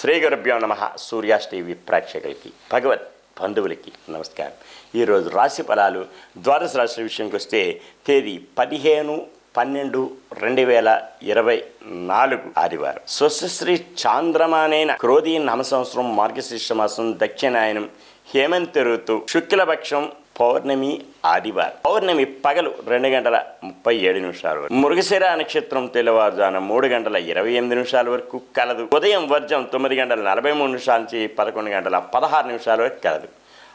శ్రీ గురుభ్యో నమ. సూర్యాస్ టీవీ ప్రేక్షకులకి భగవత్ బంధువులకి నమస్కారం. ఈరోజు రాశి ఫలాలు ద్వాదశ రాశి విషయంకి వస్తే తేదీ పదిహేను పన్నెండు రెండు వేల ఇరవై నాలుగు ఆదివారం. స్వశ్రీ చాంద్రమానైన క్రోధీ నమ సంవత్సరం మార్గశీర్ష మాసం దక్షిణాయనం హేమంత ఋతు శుక్లపక్షం పౌర్ణమి ఆదివారం. పౌర్ణమి పగలు రెండు గంటల ముప్పై ఏడు నిమిషాల వరకు. మృగశిర నక్షత్రం తెల్లవారుజాన మూడు గంటల ఇరవై ఎనిమిది నిమిషాల వరకు కలదు. ఉదయం వర్జం తొమ్మిది గంటల నలభై మూడు నిమిషాల నుంచి పదకొండు గంటల పదహారు నిమిషాల వరకు కలదు.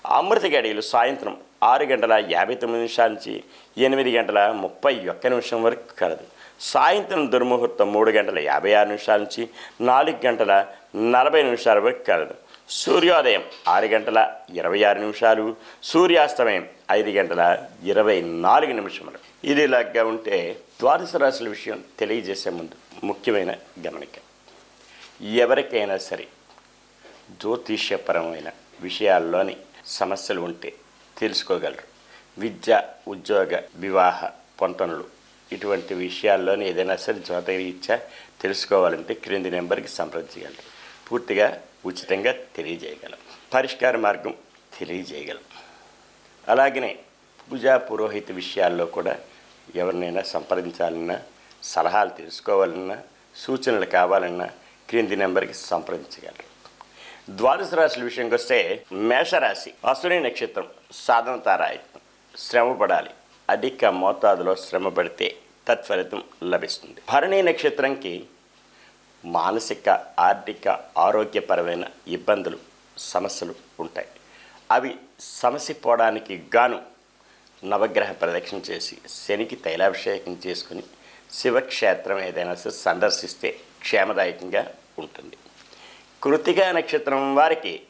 అమృత గడియలు సాయంత్రం ఆరు గంటల యాభై తొమ్మిది నిమిషాల నుంచి ఎనిమిది గంటల ముప్పై ఒక్క నిమిషం వరకు కలదు. సాయంత్రం దుర్ముహూర్తం మూడు గంటల యాభై ఆరు నిమిషాల నుంచి నాలుగు గంటల నలభై నిమిషాల వరకు కలదు. సూర్యోదయం ఆరు గంటల ఇరవై ఆరు నిమిషాలు సూర్యాస్తమయం ఐదు గంటల ఇరవై నాలుగు నిమిషములు. ఇది ఇలాగా ఉంటే ద్వాదశ రాశుల విషయం తెలియజేసే ముందు ముఖ్యమైన గమనిక. ఎవరికైనా సరే జ్యోతిష్యపరమైన విషయాల్లోని సమస్యలు ఉంటే తెలుసుకోగలరు. విద్య ఉద్యోగ వివాహ పొంతనలు ఇటువంటి విషయాల్లోని ఏదైనా సరే జ్యోతిరీత్యా తెలుసుకోవాలంటే క్రింది నెంబర్కి సంప్రదించగలరు. పూర్తిగా ఉచితంగా తెలియజేయగలం. పరిష్కార మార్గం తెలియజేయగలం. అలాగనే పూజా పురోహిత విషయాల్లో కూడా ఎవరినైనా సంప్రదించాలన్నా సలహాలు తెలుసుకోవాలన్నా సూచనలు కావాలన్నా క్రింది నెంబర్కి సంప్రదించగలరు. ద్వాదశ రాశుల విషయంకి వస్తే మేషరాశి అసుని నక్షత్రం సాధన తారాయత్నం. శ్రమ పడాలి. అధిక మోతాదులో శ్రమ పడితే తత్ఫలితం లభిస్తుంది. భరణి నక్షత్రంకి మానసిక ఆర్థిక ఆరోగ్యపరమైన ఇబ్బందులు సమస్యలు ఉంటాయి. అవి సమసిపోవడానికి గాను నవగ్రహ ప్రదక్షిణ చేసి శనికి తైలాభిషేకం చేసుకుని శివక్షేత్రం ఏదైనా సరే సందర్శిస్తే క్షేమదాయకంగా ఉంటుంది. కృతిగా నక్షత్రం వారికి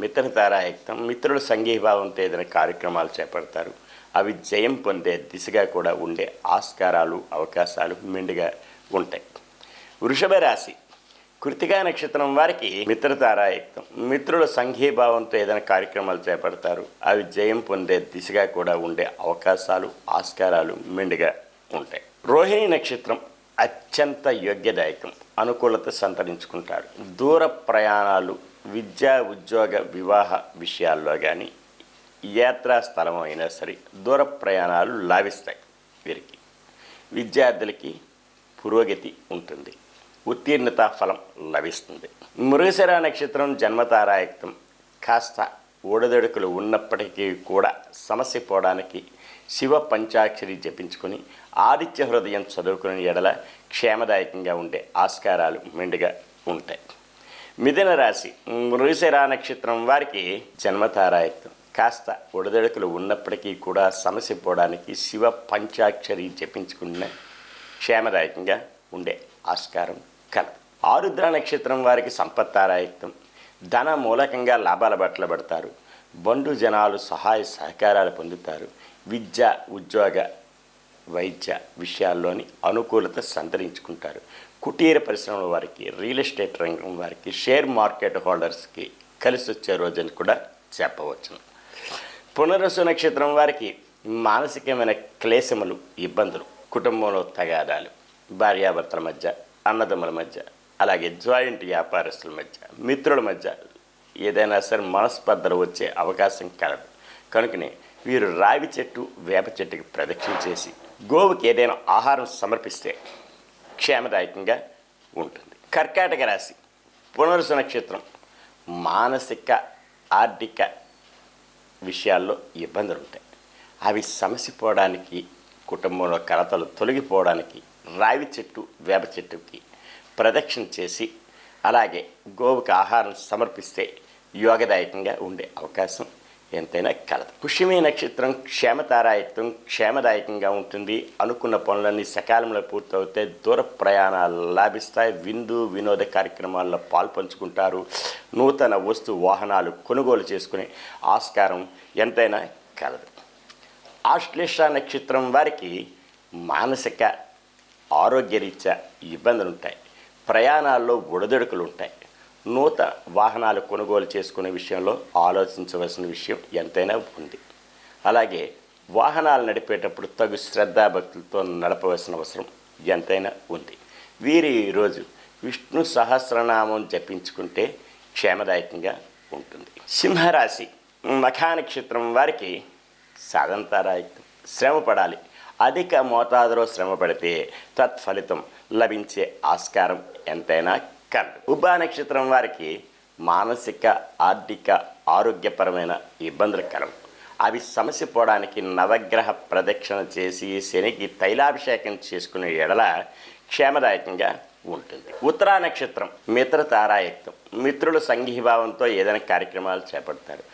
మిత్రతారాయుక్తం మిత్రుల సంఘీభావంతో ఏదైనా కార్యక్రమాలు చేపడతారు. అవి జయం పొందే దిశగా కూడా ఉండే ఆస్కారాలు అవకాశాలు మెండుగా ఉంటాయి. వృషభ రాశి కృతికా నక్షత్రం వారికి మిత్రతారాయుక్తం. మిత్రుల సంఘీభావంతో ఏదైనా కార్యక్రమాలు చేపడతారు. అవి జయం పొందే దిశగా కూడా ఉండే అవకాశాలు ఆస్కారాలు మెండుగా ఉంటాయి. రోహిణి నక్షత్రం అత్యంత యోగ్యదాయకం. అనుకూలత సంతరించుకుంటారు. దూర ప్రయాణాలు విద్యా ఉద్యోగ వివాహ విషయాల్లో కానీ యాత్రా స్థలం అయినా సరే దూర ప్రయాణాలు లాభిస్తాయి వీరికి. విద్యార్థులకి పురోగతి ఉంటుంది. ఉత్తీర్ణత ఫలం లభిస్తుంది. మృగశిర నక్షత్రం జన్మతారాయుక్తం కాస్త ఊడదొడుకులు ఉన్నప్పటికీ కూడా సమస్య పోవడానికి శివ పంచాక్షరి జపించుకొని ఆదిత్య హృదయం చదువుకునే ఎడల క్షేమదాయకంగా ఉండే ఆస్కారాలు మెండుగా ఉంటాయి. మిథున రాశి మృగశిర నక్షత్రం వారికి జన్మతారాయుక్తం కాస్త ఉడదడుకులు ఉన్నప్పటికీ కూడా సమస్య పోవడానికి శివ పంచాక్షరి జపించుకున్న క్షేమదాయకంగా ఉండే ఆస్కారం కలదు ఆరుద్ర నక్షత్రం వారికి సంపత్తారాయత్వం. ధన మూలకంగా లాభాల బట్టలు పడతారు. బండు జనాలు సహాయ సహకారాలు పొందుతారు. విద్య ఉద్యోగ వైద్య విషయాల్లోని అనుకూలత సంతరించుకుంటారు. కుటీర పరిశ్రమల వారికి రియల్ ఎస్టేట్ రంగం వారికి షేర్ మార్కెట్ హోల్డర్స్కి కలిసి వచ్చే రోజని కూడా చెప్పవచ్చును. పునరసు నక్షత్రం వారికి మానసికమైన క్లేశములు ఇబ్బందులు కుటుంబంలో తగాదాలు భార్యాభర్తల మధ్య అన్నదమ్ముల మధ్య అలాగే జాయింట్ వ్యాపారస్తుల మధ్య మిత్రుల మధ్య ఏదైనా సరే మనస్పర్ధలు వచ్చే అవకాశం కలదు. కనుకనే వీరు రావి చెట్టు వేప చెట్టుకి ప్రదక్షిణ చేసి గోవుకి ఏదైనా ఆహారం సమర్పిస్తే క్షేమదాయకంగా ఉంటుంది. కర్కాటక రాశి పునరుస నక్షత్రం మానసిక ఆర్థిక విషయాల్లో ఇబ్బందులు ఉంటాయి అవి సమసిపోవడానికి కుటుంబంలో కలతలు తొలగిపోవడానికి రావి చెట్టు వేప చెట్టుకి ప్రదక్షిణ చేసి అలాగే గోవుకి ఆహారం సమర్పిస్తే యోగదాయకంగా ఉండే అవకాశం ఎంతైనా కలదు. పుష్యమి నక్షత్రం క్షేమతారాయత్వం క్షేమదాయకంగా ఉంటుంది. అనుకున్న పనులన్నీ సకాలంలో పూర్తవుతే దూర ప్రయాణాలు లాభిస్తాయి. విందు వినోద కార్యక్రమాల్లో పాల్పంచుకుంటారు. నూతన వస్తు వాహనాలు కొనుగోలు చేసుకునే ఆస్కారం ఎంతైనా కలదు. ఆశ్లేష నక్షత్రం వారికి మానసిక ఆరోగ్యరీత్యా ఇబ్బందులు ఉంటాయి ప్రయాణాల్లో ఒడిదొడుకులు ఉంటాయి నూతన వాహనాలు కొనుగోలు చేసుకునే విషయంలో ఆలోచించవలసిన విషయం ఎంతైనా ఉంది. అలాగే వాహనాలు నడిపేటప్పుడు తగు శ్రద్ధాభక్తులతో నడపవలసిన అవసరం ఎంతైనా ఉంది. వీరి ఈరోజు విష్ణు సహస్రనామం జపించుకుంటే క్షేమదాయకంగా ఉంటుంది. సింహరాశి మఖా నక్షత్రం వారికి సాధంతారాయకం శ్రమ పడాలి అధిక మోతాదులో శ్రమ పడితే తత్ఫలితం లభించే ఆస్కారం ఎంతైనా కలదు ఉభా నక్షత్రం వారికి మానసిక ఆర్థిక ఆరోగ్యపరమైన ఇబ్బందులు కలవు అవి సమస్య పోవడానికి నవగ్రహ ప్రదక్షిణ చేసి శనికి తైలాభిషేకం చేసుకునే ఎడల క్షేమదాయకంగా ఉంటుంది. ఉత్తరా నక్షత్రం మిత్ర తారాయుక్తం మిత్రుల సంఘీభావంతో ఏదైనా కార్యక్రమాలు చేపడతారు.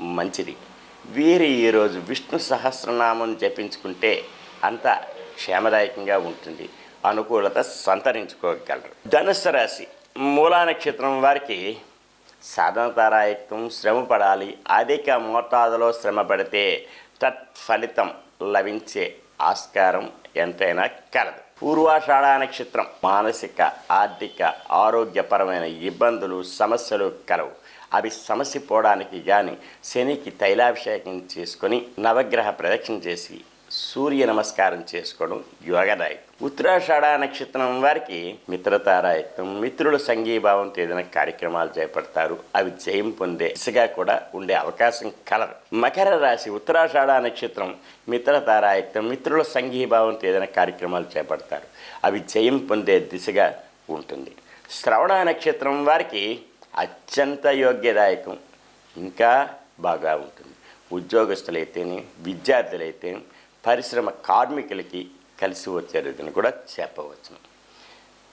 మంచిది. వీరి ఈరోజు విష్ణు సహస్రనామం జపించుకుంటే అంత క్షేమదాయకంగా ఉంటుంది. అనుకూలత సంతరించుకోగలరు. ధనుస్సు రాశి మూలా నక్షత్రం వారికి సాధనతారాయత్వం శ్రమ పడాలి. అధిక మోతాదులో శ్రమ పడితే తత్ఫలితం లభించే ఆస్కారం ఎంతైనా కలదు. పూర్వాషాఢ నక్షత్రం మానసిక ఆర్థిక ఆరోగ్యపరమైన ఇబ్బందులు సమస్యలు కలవు. అవి సమస్య పోవడానికి కానీ శనికి తైలాభిషేకం చేసుకొని నవగ్రహ ప్రదక్షిణ చేసి సూర్య నమస్కారం చేసుకోవడం యోగదాయకం. ఉత్తరాషాఢ నక్షత్రం వారికి మిత్రతారాయకం మిత్రుల సంఘీభావంతో ఏదైనా కార్యక్రమాలు చేపడతారు. అవి జయం పొందే దిశగా కూడా ఉండే అవకాశం కలదు. మకర రాశి ఉత్తరాషాఢ నక్షత్రం మిత్రతారాయక్తం మిత్రుల సంఘీభావంతో ఏదైనా కార్యక్రమాలు చేపడతారు. అవి జయం పొందే దిశగా ఉంటుంది. శ్రవణ నక్షత్రం వారికి అత్యంత యోగ్యదాయకం. ఇంకా బాగా ఉంటుంది. ఉద్యోగస్తులైతేనే విద్యార్థులైతే పరిశ్రమ కార్మికులకి కలిసి వచ్చేదని కూడా చెప్పవచ్చు.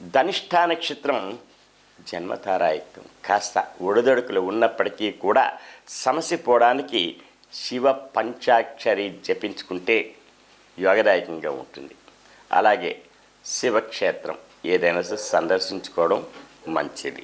ధనిష్టా నక్షత్రం జన్మతారాయుక్తం కాస్త ఒడిదొడుకులు ఉన్నప్పటికీ కూడా సమస్య పోవడానికి శివ పంచాక్షరి జపించుకుంటే యోగదాయకంగా ఉంటుంది. అలాగే శివక్షేత్రం ఏదైనా సందర్శించుకోవడం మంచిది.